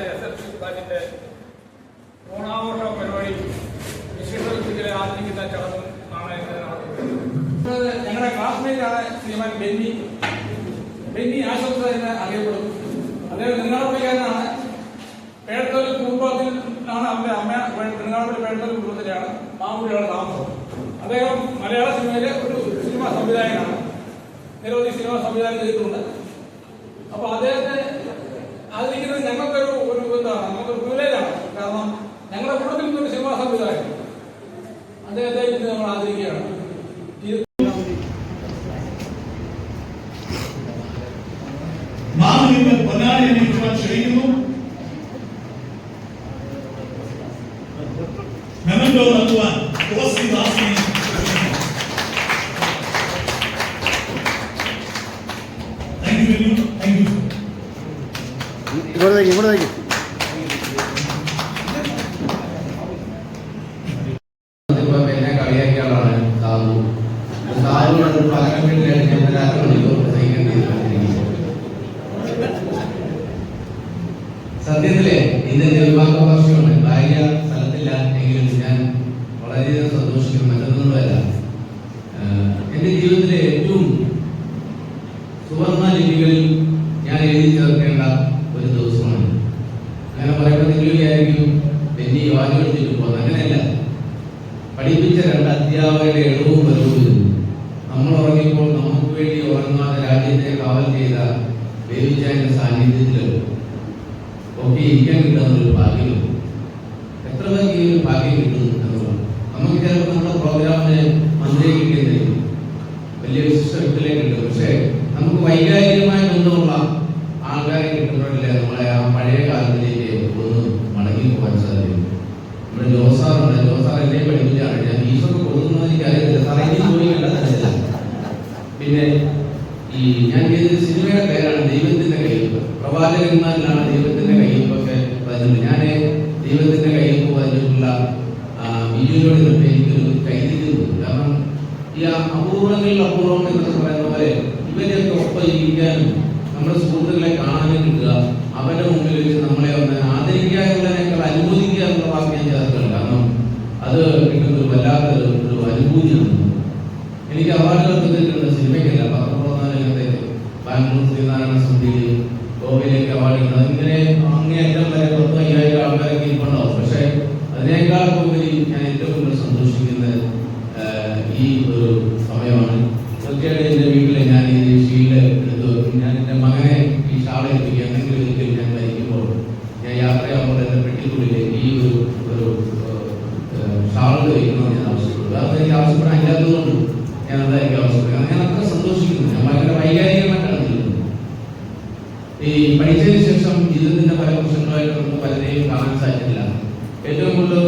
കൊല്ലത്തെ S L C ബാങ്കിന്റെ ഓണാഘോഷ പരിപാടി വിശേഷിപ്പിക്കലെ ആദരിക്കുന്ന ചടങ്ങും ആണ് നടക്കുന്നത് ഞങ്ങളുടെ ക്ലാസ്മേറ്റാണ് ശ്രീമാൻ ബെന്നി. ബെന്നി ആശംസ എന്ന് അറിയപ്പെടും അദ്ദേഹം നെങ്ങാടപ്പള്ളിക്കാരനാണ് പേട്ടൽ കുടുംബത്തിൽ ആണ് അവന്റെ അമ്മ നെങ്ങാടപ്പള്ളി പേട്ടൽ കുടുംബത്തിലാണ്. മാമൂലിയാണ് താമസം. അദ്ദേഹം മലയാള സിനിമയിലെ ഒരു സിനിമ സംവിധായകനാണ്. നിരവധി സിനിമാ സംവിധാനം ചെയ്തിട്ടുണ്ട്. അപ്പൊ അദ്ദേഹത്തെ മണിക്കൂർ ഇങ്ങോട്ടേക്ക്. സത്യത്തിൽ ഇന്ന് വിവാഹ വർഷമാണ് ഭാര്യ സ്ഥലത്തില്ല എങ്കിലും ഞാൻ വളരെയധികം സന്തോഷിക്കുന്നു. മറ്റൊന്നുമല്ല പറയുമ്പോൾ വലിയ യുവാക്കൾ ചെല്ലുമ്പോൾ അങ്ങനെയല്ല. പഠിപ്പിച്ച രണ്ട് അധ്യാപകരുടെ എഴുവും വരവും നമ്മൾ ഉറങ്ങിയപ്പോൾ നമുക്ക് വേണ്ടി ഉറങ്ങാതെ രാജ്യത്തെ കാവൽ ചെയ്ത ബേബിച്ചാന്റെ സാന്നിധ്യത്തിലോ ഒക്കെ ഇരിക്കാൻ കിട്ടുന്ന ഒരു ഭാഗ്യം. എത്ര പേർക്ക് ഈ ഒരു ഭാഗ്യം കിട്ടുന്നു നമുക്ക് ചിലപ്പോൾ നമ്മുടെ പ്രോഗ്രാമിന് മന്ത്രിയെ നമ്മുടെ ജോസാറുണ്ട് ജോസാർ എന്നെ പഠിപ്പിച്ചാണ് ഞാൻ ഫീസൊക്കെ കൊടുക്കുന്നത് എനിക്ക് അറിയത്തില്ല. സാറേ എനിക്ക് പിന്നെ ഈ ഞാൻ ചെയ്ത സിനിമയുടെ പേരാണ് ദൈവത്തിന്റെ കയ്യൊപ്പ് പ്രവാചകന്മാരിലാണ് ദൈവത്തിന്റെ കയ്യൊപ്പൊക്കെ വരുന്നത്. ഞാൻ ദൈവത്തിന്റെ കയ്യൊപ്പ് വന്നിട്ടുള്ള ബിജുവിനോട് ഇതൊക്കെ എനിക്കൊരു കൈതിരിക്കുന്നു കാരണം ഈ അപൂർവങ്ങളിൽ അപൂർവം എന്നൊക്കെ പറയുന്ന പോലെ ഇവരെയൊക്കെ ഒപ്പം ഇരിക്കാനും നമ്മുടെ സുഹൃത്തുക്കളെ കാണാനും കിട്ടുക അവരുടെ മുമ്പിൽ വെച്ച് നമ്മളെ ഒന്ന് ആദരിക്കുക അനുമോദിക്കുക എന്നുള്ള വാക്ക് ഞാൻ ചേർക്കുകയാണ് കാരണം അത് കിട്ടുന്ന ഒരു വല്ലാത്ത ഒരു അനുഭൂതിയാണ് എനിക്ക് അവാർഡുകൾ തന്നിട്ടുണ്ട് സിനിമയ്ക്കല്ല പത്രപ്രവർത്തന രംഗത്തേക്ക് ബാംഗ്ലൂർ ശ്രീനാരായണ സമിതിയിൽ ഗോവയിലേക്ക് അവാർഡ് അതിങ്ങനെ അങ്ങേയറ്റം വരെ പത്ത് അയ്യായിരം ആൾക്കാരൊക്കെ ഇരിപ്പുണ്ടാവും. പക്ഷേ അതിനേക്കാൾ ഉപരി ഞാൻ ഏറ്റവും കൂടുതൽ സന്തോഷിക്കുന്ന ഈ ഒരു സമയമാണ്. തീർച്ചയായിട്ടും എന്റെ വീട്ടിൽ ഞാൻ ഈ ഷീൽഡ് എടുത്തു. ഞാൻ എന്റെ മകനെ ഈ ഷാളെ എത്തിക്കുക എന്തെങ്കിലും ഒരിക്കലും ഞാൻ മരിക്കുമ്പോൾ ഞാൻ യാത്രയാകുമ്പോൾ എന്റെ പെട്ടിക്കുള്ളിലേക്ക് ഈ ഒരു ഒരു ഷാൾ വയ്ക്കണമെന്ന് ഞാൻ ആവശ്യപ്പെട്ടു അത് എനിക്ക് ആവശ്യപ്പെടാൻ ഇല്ലാത്തതുകൊണ്ട് ഞാൻ അതായിരിക്കും ആവശ്യപ്പെടുക ഞാൻ അത്ര സന്തോഷിക്കുന്നു ഞാൻ ഭയങ്കര വൈകാരികമായിട്ടാണ് ചെയ്യുന്നത് ഈ പ്രശ്നങ്ങളായിട്ട് നമുക്ക് പലരെയും കാണാൻ സാധിക്കില്ല. ഏറ്റവും കൂടുതൽ